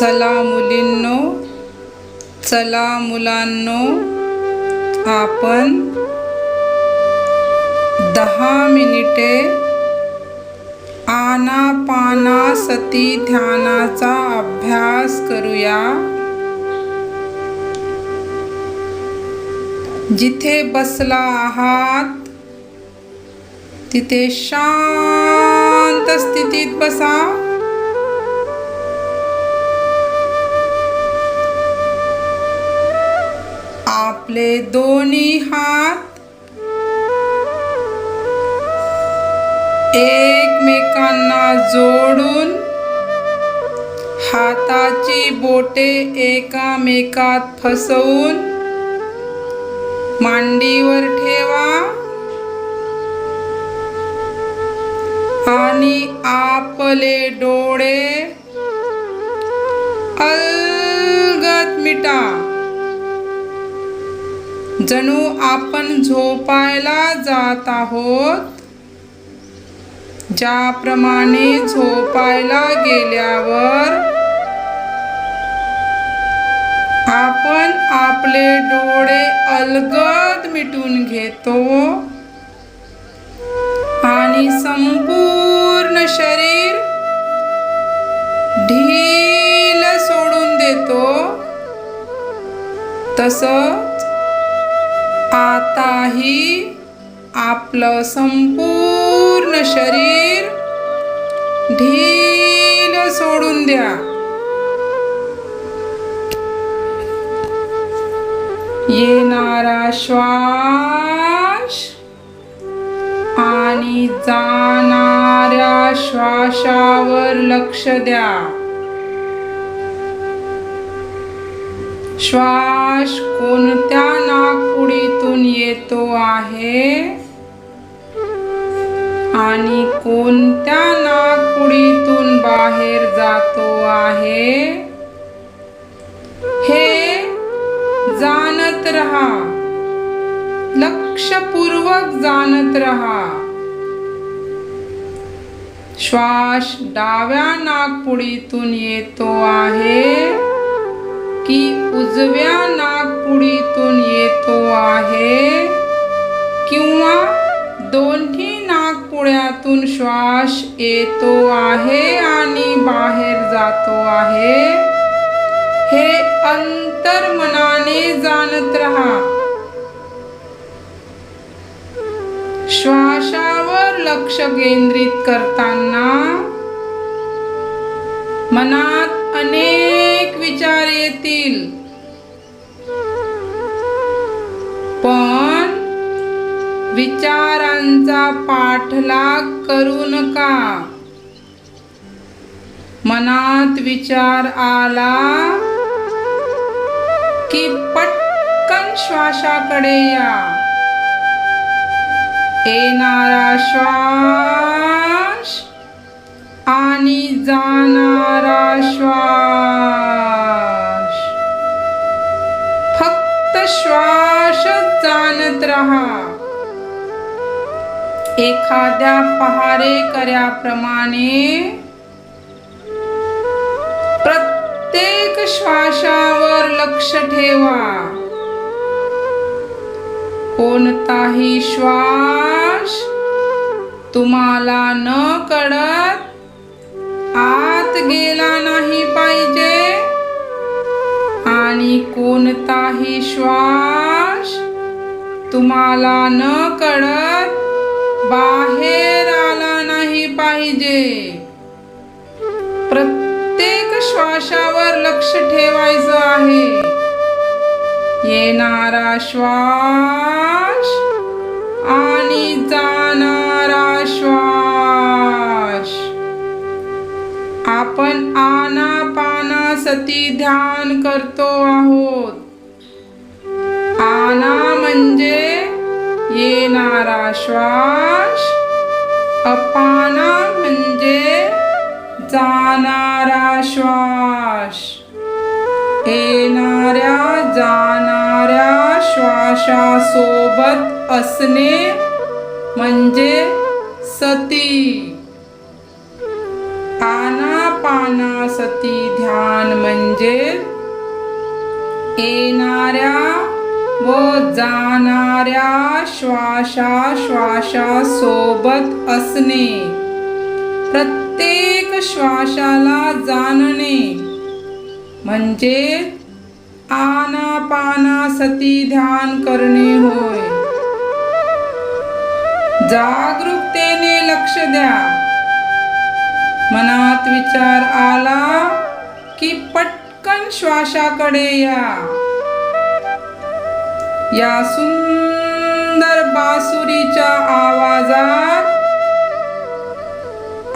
चला मुलींनो चला मुलांनो आपण दहा मिनिटे आनापानासती ध्यानाचा अभ्यास करूया. जिथे बसला आहात तिथे शांत स्थितीत बसा. आपले दोन्ही हात एकमेकांना जोडून हाताची बोटे एकामेकात फसवून मांडीवर ठेवा आणि आपले डोळे अलगत मिटा. जणू आपण झोपायला जात आहोत. ज्याप्रमाणे झोपायला गेल्यावर आपण आपले डोळे अलगद मिटून घेतो आणि संपूर्ण शरीर ढील सोडून देतो. तसं आताही आपलं संपूर्ण शरीर ढील सोडून द्या. येणारा श्वास आणि जाणाऱ्या श्वासावर लक्ष द्या. श्वास कोणत्या नागपुडीतून येतो आहे? आणि कोणत्या नाकपुडीतून बाहेर जातो आहे? हे जाणत रहा. लक्षपूर्वक जाणत रहा. श्वास डाव्या नागपुडीतून येतो आहे. की उजव्या नागपुडीतून येतो आहे. किंवा दोन्ही नागपुड्यातून श्वास येतो आहे आणि बाहेर जातो आहे. हे अंतर मनाने जाणत रहा. श्वासावर लक्ष केंद्रित करताना मनात विचार येतील पण विचारांचा पाठलाग करू नका. मनात विचार आला की पटकन श्वासाकडे या. येणारा श्वास आणि जाणारा श्वास जाणत राहा एखाद्या पहारेकऱ्याप्रमाणे प्रत्येक श्वासावर लक्ष ठेवा। कोणताही श्वास तुम्हाला न कळत आत गेला नाही पाहिजे आणि कोणताही श्वास तुम्हाला न कळत बाहेर आला नाही पाहिजे. प्रत्येक श्वासावर लक्ष ठेवायचं आहे. येणारा श्वास आणि जाणारा श्वास. आपण आनापाना सती ध्यान करतो आहोत. म्हणजे येणारा श्वास अपाना म्हणजे जाणारा श्वास. येणाऱ्या जाणाऱ्या श्वासासोबत असणे म्हणजे सती. आनापानासती ध्यान म्हणजे येणाऱ्या व जाणाऱ्या श्वासा श्वासा सोबत असणे. प्रत्येक श्वासाला जाणणे. म्हणजे आनापानासती ध्यान करणे होय. जागरूकतेने लक्ष द्या. मनात विचार आला की पटकन श्वासाकडे या. या सुंदर बासुरीच्या आवाजात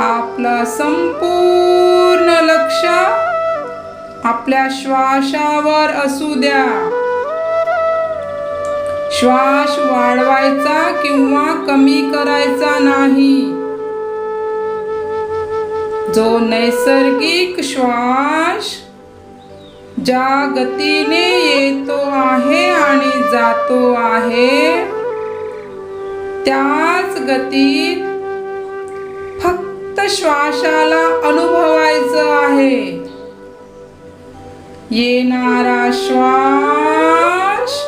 आपलं संपूर्ण लक्ष आपल्या श्वासावर असू द्या. श्वास वाढवायचा किंवा कमी करायचा नाही. जो नैसर्गिक श्वास ज्या गतीने येतो आहे आणि जातो आहे त्याच गतीत फक्त श्वासाला अनुभवायचं आहे. येणारा श्वास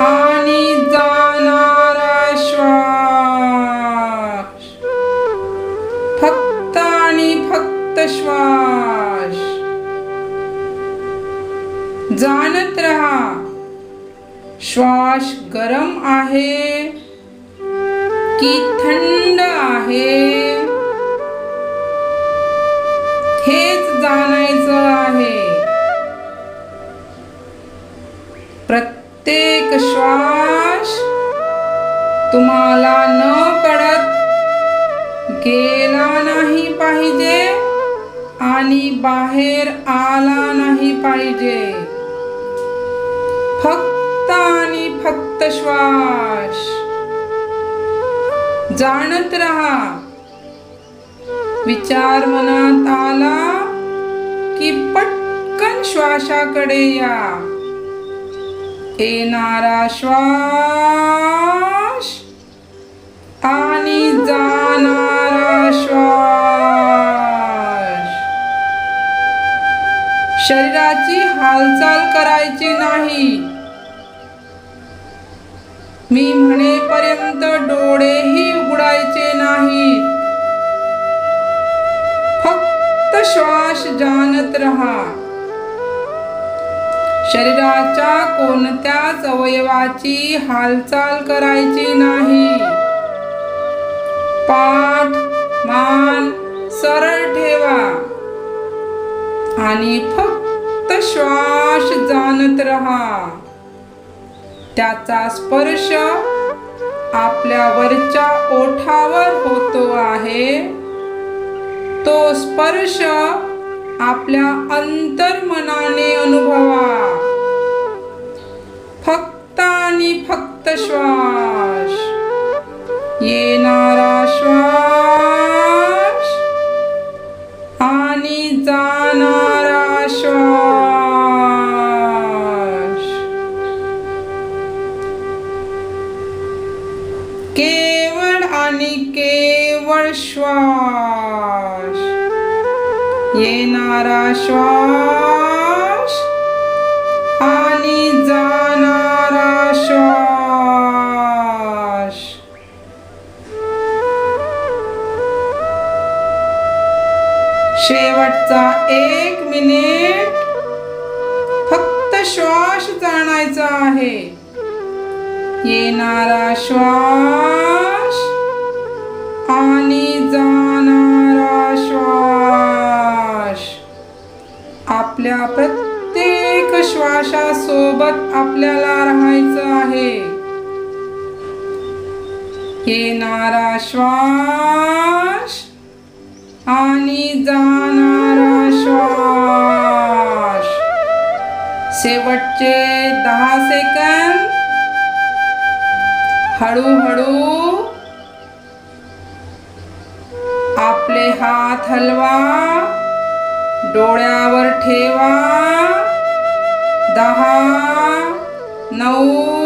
आ श्वास गरम आहे की थंड आहे? हेच जाणायचं आहे. प्रत्येक श्वास तुम्हाला न कळत गेला नाही पाहिजे आणि बाहेर आला नाही पाहिजे. फक्त आणि फक्त श्वास जाणत रहा। विचार मनात आला की पटकन श्वासाकडे या। येणारा श्वास आणि जाणारा श्वास। शरीराची हालचाल करायची नाही। मी म्हणेपर्यंत डोळेही उघडायचे नाही. फक्त श्वास जाणत रहा. शरीराच्या कोणत्याच अवयवाची हालचाल करायची नाही. पाठ मान सरळ ठेवा. आणि फक्त श्वास जाणत रहा. त्याचा स्पर्श आपल्या वरच्या ओठावर होतो आहे. तो स्पर्श आपल्या अंतर्मनाने अनुभवा. फक्त आणि फक्त श्वास. आणि केवळ श्वास. येणारा श्वास आणि जाणारा श्वास. शेवटचा एक मिनिट फक्त श्वास जाणायचा आहे. येणारा श्वास जाणारा श्वास. आपल्या प्रत्येक श्वासासोबत आपल्याला राहायचं आहे. येणारा श्वास आणि जाणारा श्वास. शेवटचे दहा सेकंद. हळूहळू आपले हात हलवा डोळ्यावर ठेवा. दहा नऊ